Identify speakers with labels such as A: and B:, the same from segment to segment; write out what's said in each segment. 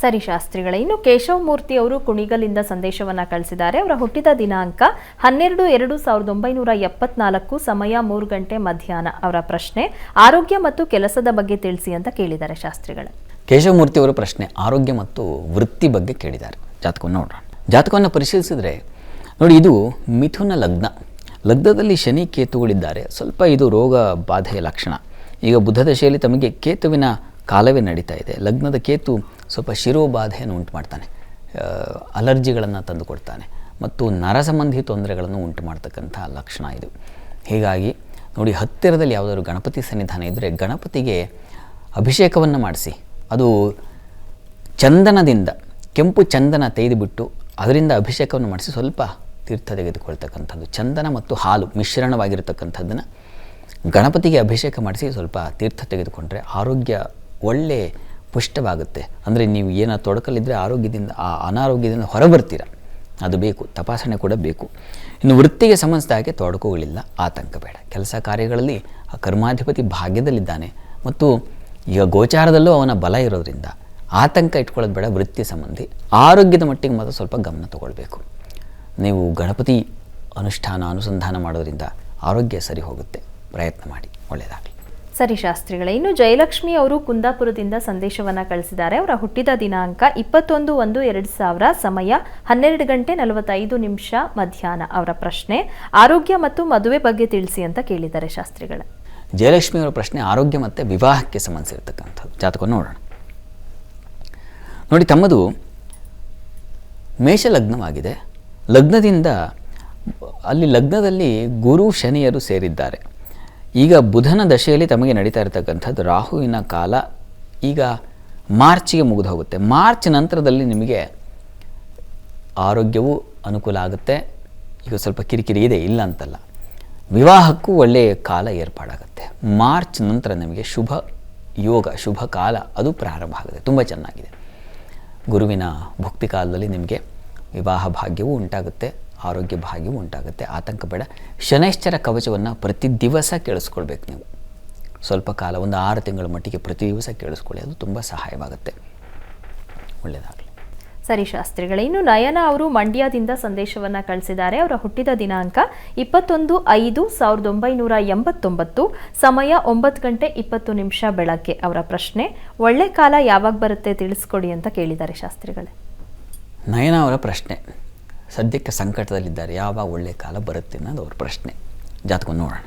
A: ಸರಿ ಶಾಸ್ತ್ರಿಗಳೇ, ಇನ್ನು ಕೇಶವಮೂರ್ತಿ ಅವರು ಕುಣಿಗಲಿಂದ ಸಂದೇಶವನ್ನ ಕಳಿಸಿದ್ದಾರೆ. ಅವರ ಹುಟ್ಟಿದ ದಿನಾಂಕ ಹನ್ನೆರಡು ಎರಡು ಸಾವಿರದ ಒಂಬೈನೂರ ಎಪ್ಪತ್ನಾಲ್ಕು, ಸಮಯ ಮೂರು ಗಂಟೆ ಮಧ್ಯಾಹ್ನ. ಅವರ ಪ್ರಶ್ನೆ, ಆರೋಗ್ಯ ಮತ್ತು ಕೆಲಸದ ಬಗ್ಗೆ ತಿಳಿಸಿ ಅಂತ ಕೇಳಿದ್ದಾರೆ ಶಾಸ್ತ್ರಿಗಳು.
B: ಕೇಶವಮೂರ್ತಿ ಅವರ ಪ್ರಶ್ನೆ, ಆರೋಗ್ಯ ಮತ್ತು ವೃತ್ತಿ ಬಗ್ಗೆ ಕೇಳಿದ್ದಾರೆ. ಜಾತಕವನ್ನು ನೋಡೋಣ. ಜಾತಕವನ್ನು ಪರಿಶೀಲಿಸಿದರೆ, ನೋಡಿ ಇದು ಮಿಥುನ ಲಗ್ನ. ಲಗ್ನದಲ್ಲಿ ಶನಿ ಕೇತುಗಳಿದ್ದಾರೆ. ಸ್ವಲ್ಪ ಇದು ರೋಗ ಬಾಧೆಯ ಲಕ್ಷಣ. ಈಗ ಬುಧ ದಶೆಯಲ್ಲಿ ತಮಗೆ ಕೇತುವಿನ ಕಾಲವೇ ನಡೀತಾ ಇದೆ. ಲಗ್ನದ ಕೇತು ಸ್ವಲ್ಪ ಶಿರೋಬಾಧೆಯನ್ನು ಉಂಟು ಮಾಡ್ತಾನೆ ಅಲರ್ಜಿಗಳನ್ನು ತಂದುಕೊಡ್ತಾನೆ. ಮತ್ತು ನರ ಸಂಬಂಧಿ ತೊಂದರೆಗಳನ್ನು ಉಂಟು ಮಾಡ್ತಕ್ಕಂಥ ಲಕ್ಷಣ ಇದು. ಹೀಗಾಗಿ ನೋಡಿ, ಹತ್ತಿರದಲ್ಲಿ ಯಾವುದಾದ್ರು ಗಣಪತಿ ಸನ್ನಿಧಾನ ಇದ್ದರೆ ಗಣಪತಿಗೆ ಅಭಿಷೇಕವನ್ನು ಮಾಡಿಸಿ. ಅದು ಚಂದನದಿಂದ, ಕೆಂಪು ಚಂದನ ತೆಗೆದುಬಿಟ್ಟು ಅದರಿಂದ ಅಭಿಷೇಕವನ್ನು ಮಾಡಿಸಿ ಸ್ವಲ್ಪ ತೀರ್ಥ ತೆಗೆದುಕೊಳ್ತಕ್ಕಂಥದ್ದು. ಚಂದನ ಮತ್ತು ಹಾಲು ಮಿಶ್ರಣವಾಗಿರತಕ್ಕಂಥದ್ದನ್ನು ಗಣಪತಿಗೆ ಅಭಿಷೇಕ ಮಾಡಿಸಿ ಸ್ವಲ್ಪ ತೀರ್ಥ ತೆಗೆದುಕೊಂಡ್ರೆ ಆರೋಗ್ಯ ಒಳ್ಳೆ ಪುಷ್ಟವಾಗುತ್ತೆ. ಅಂದರೆ ನೀವು ಏನೋ ತೊಡಕಲ್ಲಿದ್ದರೆ ಆರೋಗ್ಯದಿಂದ, ಆ ಅನಾರೋಗ್ಯದಿಂದ ಹೊರಬರ್ತೀರ. ಅದು ಬೇಕು, ತಪಾಸಣೆ ಕೂಡ ಬೇಕು. ಇನ್ನು ವೃತ್ತಿಗೆ ಸಂಬಂಧಿಸಿದ ಹಾಗೆ ತೊಡಕುಗಳಿಲ್ಲ, ಆತಂಕ ಬೇಡ. ಕೆಲಸ ಕಾರ್ಯಗಳಲ್ಲಿ ಆ ಕರ್ಮಾಧಿಪತಿ ಭಾಗ್ಯದಲ್ಲಿದ್ದಾನೆ. ಮತ್ತು ಈಗ ಗೋಚಾರದಲ್ಲೂ ಅವನ ಬಲ ಇರೋದ್ರಿಂದ ಆತಂಕ ಇಟ್ಕೊಳ್ಳೋದು ಬೇಡ ವೃತ್ತಿ ಸಂಬಂಧಿ. ಆರೋಗ್ಯದ ಮಟ್ಟಿಗೆ ಮಾತ್ರ ಸ್ವಲ್ಪ ಗಮನ ತಗೊಳ್ಬೇಕು. ನೀವು ಗಣಪತಿ ಅನುಷ್ಠಾನ, ಅನುಸಂಧಾನ ಮಾಡೋದರಿಂದ ಆರೋಗ್ಯ ಸರಿ ಹೋಗುತ್ತೆ. ಪ್ರಯತ್ನ ಮಾಡಿ ಒಳ್ಳೆಯದಾಗಲಿ
A: ಸರಿ ಶಾಸ್ತ್ರಿಗಳೇ, ಇನ್ನು ಜಯಲಕ್ಷ್ಮಿ ಅವರು ಕುಂದಾಪುರದಿಂದ ಸಂದೇಶವನ್ನು ಕಳಿಸಿದ್ದಾರೆ. ಅವರ ಹುಟ್ಟಿದ ದಿನಾಂಕ ಇಪ್ಪತ್ತೊಂದು ಒಂದು ಎರಡು ಸಾವಿರ, ಸಮಯ ಹನ್ನೆರಡು ಗಂಟೆ ನಲವತ್ತೈದು ನಿಮಿಷ ಮಧ್ಯಾಹ್ನ. ಅವರ ಪ್ರಶ್ನೆ, ಆರೋಗ್ಯ ಮತ್ತು ಮದುವೆ ಬಗ್ಗೆ ತಿಳಿಸಿ ಅಂತ ಕೇಳಿದ್ದಾರೆ ಶಾಸ್ತ್ರಿಗಳೇ.
B: ಜಯಲಕ್ಷ್ಮಿ ಅವರ ಪ್ರಶ್ನೆ, ಆರೋಗ್ಯ ಮತ್ತು ವಿವಾಹಕ್ಕೆ ಸಂಬಂಧಿಸಿರ್ತಕ್ಕಂಥದ್ದು. ಜಾತಕ ನೋಡೋಣ. ನೋಡಿ, ತಮ್ಮದು ಮೇಷ ಲಗ್ನವಾಗಿದೆ ಲಗ್ನದಿಂದ ಅಲ್ಲಿ ಲಗ್ನದಲ್ಲಿ ಗುರು ಶನಿಯರು ಸೇರಿದ್ದಾರೆ. ಈಗ ಬುಧನ ದಶೆಯಲ್ಲಿ ತಮಗೆ ನಡೀತಾ ಇರತಕ್ಕಂಥದ್ದು ರಾಹುವಿನ ಕಾಲ ಈಗ ಮಾರ್ಚಿಗೆ ಮುಗಿದು ಹೋಗುತ್ತೆ. ಮಾರ್ಚ್ ನಂತರದಲ್ಲಿ ನಿಮಗೆ ಆರೋಗ್ಯವೂ ಅನುಕೂಲ ಆಗುತ್ತೆ. ಈಗ ಸ್ವಲ್ಪ ಕಿರಿಕಿರಿ ಇದೆ, ಇಲ್ಲ ಅಂತಲ್ಲ. ವಿವಾಹಕ್ಕೂ ಒಳ್ಳೆಯ ಕಾಲ ಏರ್ಪಾಡಾಗುತ್ತೆ. ಮಾರ್ಚ್ ನಂತರ ನಿಮಗೆ ಶುಭ ಯೋಗ, ಶುಭ ಕಾಲ ಅದು ಪ್ರಾರಂಭ ಆಗುತ್ತೆ. ತುಂಬ ಚೆನ್ನಾಗಿದೆ. ಗುರುವಿನ ಭಕ್ತಿ ಕಾಲದಲ್ಲಿ ನಿಮಗೆ ವಿವಾಹ ಭಾಗ್ಯವೂ ಉಂಟಾಗುತ್ತೆ. ಆರೋಗ್ಯ ಭಾಗ್ಯವು ಉಂಟಾಗುತ್ತೆ. ಆತಂಕ ಬೇಡ. ಶನೈಶ್ಚರ ಕವಚವನ್ನು ಪ್ರತಿ ದಿವಸ ಕೇಳಿಸ್ಕೊಳ್ಬೇಕು ನೀವು. ಸ್ವಲ್ಪ ಕಾಲ ಒಂದು ಆರು ತಿಂಗಳ ಮಟ್ಟಿಗೆ ಪ್ರತಿ ದಿವಸ ಕೇಳಿಸ್ಕೊಳ್ಳಿ ಅದು ತುಂಬ ಸಹಾಯವಾಗುತ್ತೆ. ಒಳ್ಳೆಯದಾಗಲಿ
A: ಸರಿ ಶಾಸ್ತ್ರಿಗಳೇ ಇನ್ನು ನಯನ ಅವರು ಮಂಡ್ಯದಿಂದ ಸಂದೇಶವನ್ನ ಕಳಿಸಿದ್ದಾರೆ. ಅವರ ಹುಟ್ಟಿದ ದಿನಾಂಕ ಇಪ್ಪತ್ತೊಂದು ಐದು ಸಾವಿರದ ಒಂಬೈನೂರ ಎಂಬತ್ತೊಂಬತ್ತು ಸಮಯ ಒಂಬತ್ತು ಗಂಟೆ ಇಪ್ಪತ್ತು ನಿಮಿಷ ಬೆಳಗ್ಗೆ. ಅವರ ಪ್ರಶ್ನೆ ಒಳ್ಳೆ ಕಾಲ ಯಾವಾಗ ಬರುತ್ತೆ ತಿಳಿಸ್ಕೊಡಿ ಅಂತ ಕೇಳಿದ್ದಾರೆ ಶಾಸ್ತ್ರಿಗಳೇ.
B: ನಯನ ಅವರ ಪ್ರಶ್ನೆ. ಸದ್ಯಕ್ಕೆ ಸಂಕಟದಲ್ಲಿದ್ದಾರೆ. ಯಾವಾಗ ಒಳ್ಳೆಯ ಕಾಲ ಬರುತ್ತೆ ಅನ್ನೋದು ಅವ್ರ ಪ್ರಶ್ನೆ. ಜಾತಕವನ್ನು ನೋಡೋಣ.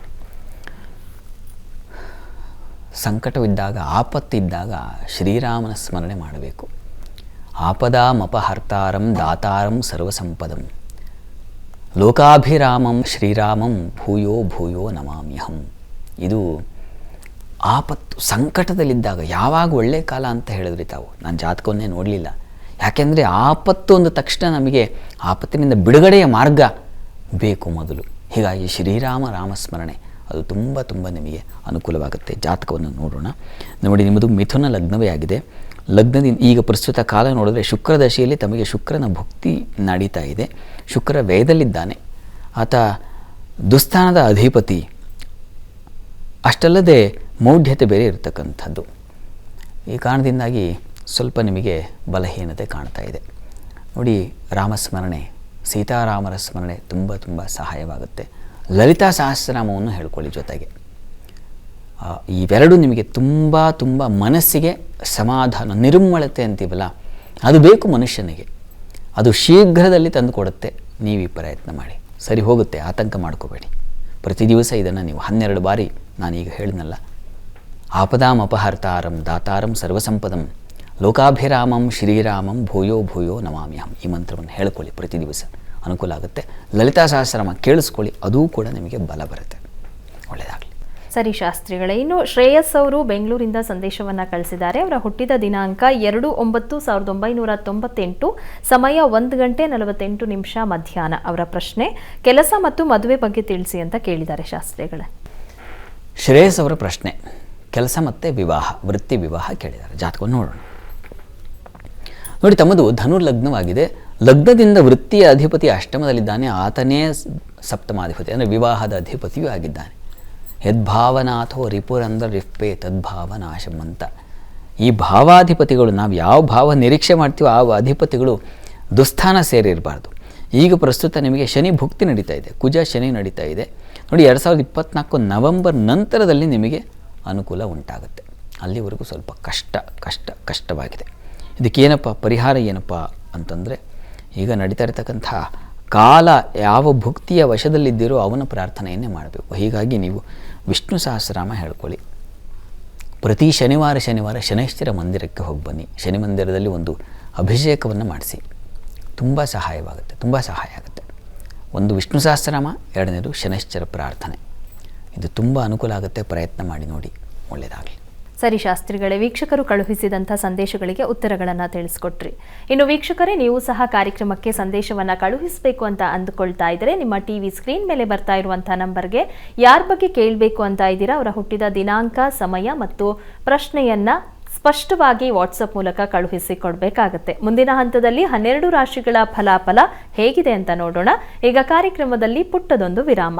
B: ಸಂಕಟವಿದ್ದಾಗ, ಆಪತ್ತಿದ್ದಾಗ ಶ್ರೀರಾಮನ ಸ್ಮರಣೆ ಮಾಡಬೇಕು. ಆಪದಾಮಪಹರ್ತಾರಂ ದಾತಾರಂ ಸರ್ವಸಂಪದಂ. ಲೋಕಾಭಿರಾಮಂ ಶ್ರೀರಾಮಂ ಭೂಯೋ ಭೂಯೋ ನಮಾಮ್ಯಹಂ. ಇದು ಆಪತ್ತು, ಸಂಕಟದಲ್ಲಿದ್ದಾಗ ಯಾವಾಗ ಒಳ್ಳೆ ಕಾಲ ಅಂತ ಹೇಳಿದ್ರಿ ತಾವು? ನಾನು ಜಾತಕವನ್ನೇ ನೋಡಲಿಲ್ಲ. ಯಾಕೆಂದರೆ ಆಪತ್ತು ಅಂದ ತಕ್ಷಣ ನಮಗೆ ಆಪತ್ತಿನಿಂದ ಬಿಡುಗಡೆಯ ಮಾರ್ಗ ಬೇಕು ಮೊದಲು. ಹೀಗಾಗಿ ಶ್ರೀರಾಮ ರಾಮಸ್ಮರಣೆ, ಅದು ತುಂಬ ತುಂಬ ನಿಮಗೆ ಅನುಕೂಲವಾಗುತ್ತೆ. ಜಾತಕವನ್ನು ನೋಡೋಣ. ನೋಡಿ, ನಿಮ್ಮದು ಮಿಥುನ ಲಗ್ನವೇ ಆಗಿದೆ. ಲಗ್ನದಿಂದ ಈಗ ಪ್ರಸ್ತುತ ಕಾಲ ನೋಡಿದ್ರೆ ಶುಕ್ರ ದಶೆಯಲ್ಲಿ ತಮಗೆ ಶುಕ್ರನ ಭಕ್ತಿ ನಡೀತಾ ಇದೆ. ಶುಕ್ರ ವ್ಯಯದಲ್ಲಿದ್ದಾನೆ. ಆತ ದುಸ್ಥಾನದ ಅಧಿಪತಿ. ಅಷ್ಟಲ್ಲದೆ ಮೌಢ್ಯತೆ ಬೇರೆ ಇರತಕ್ಕಂಥದ್ದು. ಈ ಕಾರಣದಿಂದಾಗಿ ಸ್ವಲ್ಪ ನಿಮಗೆ ಬಲಹೀನತೆ ಕಾಣ್ತಾ ಇದೆ. ನೋಡಿ, ರಾಮಸ್ಮರಣೆ, ಸೀತಾರಾಮರ ಸ್ಮರಣೆ ತುಂಬ ತುಂಬ ಸಹಾಯವಾಗುತ್ತೆ. ಲಲಿತಾ ಸಹಸ್ರನಾಮವನ್ನು ಹೇಳ್ಕೊಳ್ಳಿ ಜೊತೆಗೆ. ಇವೆರಡು ನಿಮಗೆ ತುಂಬ ತುಂಬ ಮನಸ್ಸಿಗೆ ಸಮಾಧಾನ, ನಿರ್ಮಳತೆ ಅಂತೀವಲ್ಲ, ಅದು ಬೇಕು ಮನುಷ್ಯನಿಗೆ. ಅದು ಶೀಘ್ರದಲ್ಲಿ ತಂದು ಕೊಡುತ್ತೆ. ನೀವು ಈ ಪ್ರಯತ್ನ ಮಾಡಿ. ಸರಿ, ಹೋಗುತ್ತೆ. ಆತಂಕ ಮಾಡ್ಕೋಬೇಡಿ. ಪ್ರತಿ ದಿವಸ ಇದನ್ನು ನೀವು ಹನ್ನೆರಡು ಬಾರಿ ನಾನೀಗ ಹೇಳಿದ್ನಲ್ಲ. ಆಪದಾಂ ಅಪಹರ್ತಾರಂ ದಾತಾರಂ ಸರ್ವಸಂಪದಂ. ಲೋಕಾಭಿರಾಮಂ ಶ್ರೀರಾಮಂ ಭೂಯೋ ಭೂಯೋ ನಮಾಮ್ಯಹಂ ಈ ಮಂತ್ರವನ್ನು ಹೇಳ್ಕೊಳ್ಳಿ ಪ್ರತಿ ದಿವಸ. ಅನುಕೂಲ ಆಗುತ್ತೆ. ಲಲಿತಾ ಸಹಸ್ರಮ ಕೇಳಿಸ್ಕೊಳ್ಳಿ ಅದೂ ಕೂಡ ನಿಮಗೆ ಬಲ ಬರುತ್ತೆ. ಒಳ್ಳೆಯದಾಗಲಿ
A: ಸರಿ ಶಾಸ್ತ್ರಿಗಳೇ ಇನ್ನು ಶ್ರೇಯಸ್ ಅವರು ಬೆಂಗಳೂರಿಂದ ಸಂದೇಶವನ್ನ ಕಳಿಸಿದ್ದಾರೆ. ಅವರ ಹುಟ್ಟಿದ ದಿನಾಂಕ ಎರಡು ಒಂಬತ್ತು ಸಾವಿರದ ಒಂಬೈನೂರ ತೊಂಬತ್ತೆಂಟು ಸಮಯ ಒಂದು ಗಂಟೆ ನಲವತ್ತೆಂಟು ನಿಮಿಷ ಮಧ್ಯಾಹ್ನ. ಅವರ ಪ್ರಶ್ನೆ ಕೆಲಸ ಮತ್ತು ಮದುವೆ ಬಗ್ಗೆ ತಿಳಿಸಿ ಅಂತ ಕೇಳಿದ್ದಾರೆ ಶಾಸ್ತ್ರಿಗಳೇ.
B: ಶ್ರೇಯಸ್ ಅವರ ಪ್ರಶ್ನೆ ಕೆಲಸ ಮತ್ತು ವಿವಾಹ ವೃತ್ತಿ ವಿವಾಹ ಕೇಳಿದ್ದಾರೆ. ಜಾತಕವನ್ನು ನೋಡೋಣ. ನೋಡಿ, ತಮ್ಮದು ಧನುರ್ಲಗ್ನವಾಗಿದೆ. ಲಗ್ನದಿಂದ ವೃತ್ತಿಯ ಅಧಿಪತಿ ಅಷ್ಟಮದಲ್ಲಿದ್ದಾನೆ. ಆತನೇ ಸಪ್ತಮಾಧಿಪತಿ, ಅಂದರೆ ವಿವಾಹದ ಅಧಿಪತಿಯೂ ಆಗಿದ್ದಾನೆ. ಯದ್ಭಾವನಾಥೋ ರಿಪುರಂದ್ರ ರಿಪ್ಪೆ ತದ್ಭಾವನಾಶಮಂತ. ಈ ಭಾವಾಧಿಪತಿಗಳು, ನಾವು ಯಾವ ಭಾವ ನಿರೀಕ್ಷೆ ಮಾಡ್ತೀವೋ ಆ ಅಧಿಪತಿಗಳು ದುಸ್ಥಾನ ಸೇರಿರಬಾರ್ದು. ಈಗ ಪ್ರಸ್ತುತ ನಿಮಗೆ ಶನಿ ಭುಕ್ತಿ ನಡೀತಾ ಇದೆ. ಕುಜ ಶನಿ ನಡೀತಾ ಇದೆ. ನೋಡಿ, ಎರಡು ಸಾವಿರದ ಇಪ್ಪತ್ತ್ನಾಲ್ಕು ನವೆಂಬರ್ ನಂತರದಲ್ಲಿ ನಿಮಗೆ ಅನುಕೂಲ ಉಂಟಾಗುತ್ತೆ. ಅಲ್ಲಿವರೆಗೂ ಸ್ವಲ್ಪ ಕಷ್ಟ ಕಷ್ಟ, ಕಷ್ಟವಾಗಿದೆ. ಇದಕ್ಕೇನಪ್ಪ? ಪರಿಹಾರ ಏನಪ್ಪ ಅಂತಂದರೆ, ಈಗ ನಡೀತಾ ಇರತಕ್ಕಂಥ ಕಾಲ ಯಾವ ಭುಕ್ತಿಯ ವಶದಲ್ಲಿದ್ದೀರೋ ಅವನ ಪ್ರಾರ್ಥನೆಯನ್ನೇ ಮಾಡಬೇಕು. ಹೀಗಾಗಿ ನೀವು ವಿಷ್ಣು ಸಹಸ್ರನಾಮ ಹೇಳ್ಕೊಳ್ಳಿ. ಪ್ರತಿ ಶನಿವಾರ ಶನಿವಾರ ಶನೈಶ್ಚರ ಮಂದಿರಕ್ಕೆ ಹೋಗಿ ಬನ್ನಿ. ಶನಿ ಮಂದಿರದಲ್ಲಿ ಒಂದು ಅಭಿಷೇಕವನ್ನು ಮಾಡಿಸಿ. ತುಂಬ ಸಹಾಯವಾಗುತ್ತೆ, ತುಂಬ ಸಹಾಯ ಆಗುತ್ತೆ. ಒಂದು ವಿಷ್ಣು ಸಹಸ್ರನಾಮ, ಎರಡನೇದು ಶನೈಶ್ಚರ ಪ್ರಾರ್ಥನೆ. ಇದು ತುಂಬ ಅನುಕೂಲ ಆಗುತ್ತೆ. ಪ್ರಯತ್ನ ಮಾಡಿ ನೋಡಿ ಒಳ್ಳೆಯದಾಗಲಿ
A: ಸರಿ ಶಾಸ್ತ್ರಿಗಳೇ, ವೀಕ್ಷಕರು ಕಳುಹಿಸಿದಂಥ ಸಂದೇಶಗಳಿಗೆ ಉತ್ತರಗಳನ್ನು ತಿಳಿಸ್ಕೊಟ್ರಿ. ಇನ್ನು ವೀಕ್ಷಕರೇ, ನೀವು ಸಹ ಕಾರ್ಯಕ್ರಮಕ್ಕೆ ಸಂದೇಶವನ್ನು ಕಳುಹಿಸಬೇಕು ಅಂತ ಅಂದುಕೊಳ್ತಾ ಇದ್ದರೆ ನಿಮ್ಮ ಟಿವಿ ಸ್ಕ್ರೀನ್ ಮೇಲೆ ಬರ್ತಾ ಇರುವಂಥ ನಂಬರ್ಗೆ ಯಾರ ಬಗ್ಗೆ ಕೇಳಬೇಕು ಅಂತ ಇದ್ದೀರಾ, ಅವರ ಹುಟ್ಟಿದ ದಿನಾಂಕ, ಸಮಯ ಮತ್ತು ಪ್ರಶ್ನೆಯನ್ನ ಸ್ಪಷ್ಟವಾಗಿ ವಾಟ್ಸಪ್ ಮೂಲಕ ಕಳುಹಿಸಿ ಕೊಡಬೇಕಾಗತ್ತೆ ಮುಂದಿನ ಹಂತದಲ್ಲಿ ಹನ್ನೆರಡು ರಾಶಿಗಳ ಫಲಾಫಲ ಹೇಗಿದೆ ಅಂತ ನೋಡೋಣ. ಈಗ ಕಾರ್ಯಕ್ರಮದಲ್ಲಿ ಪುಟ್ಟದೊಂದು ವಿರಾಮ.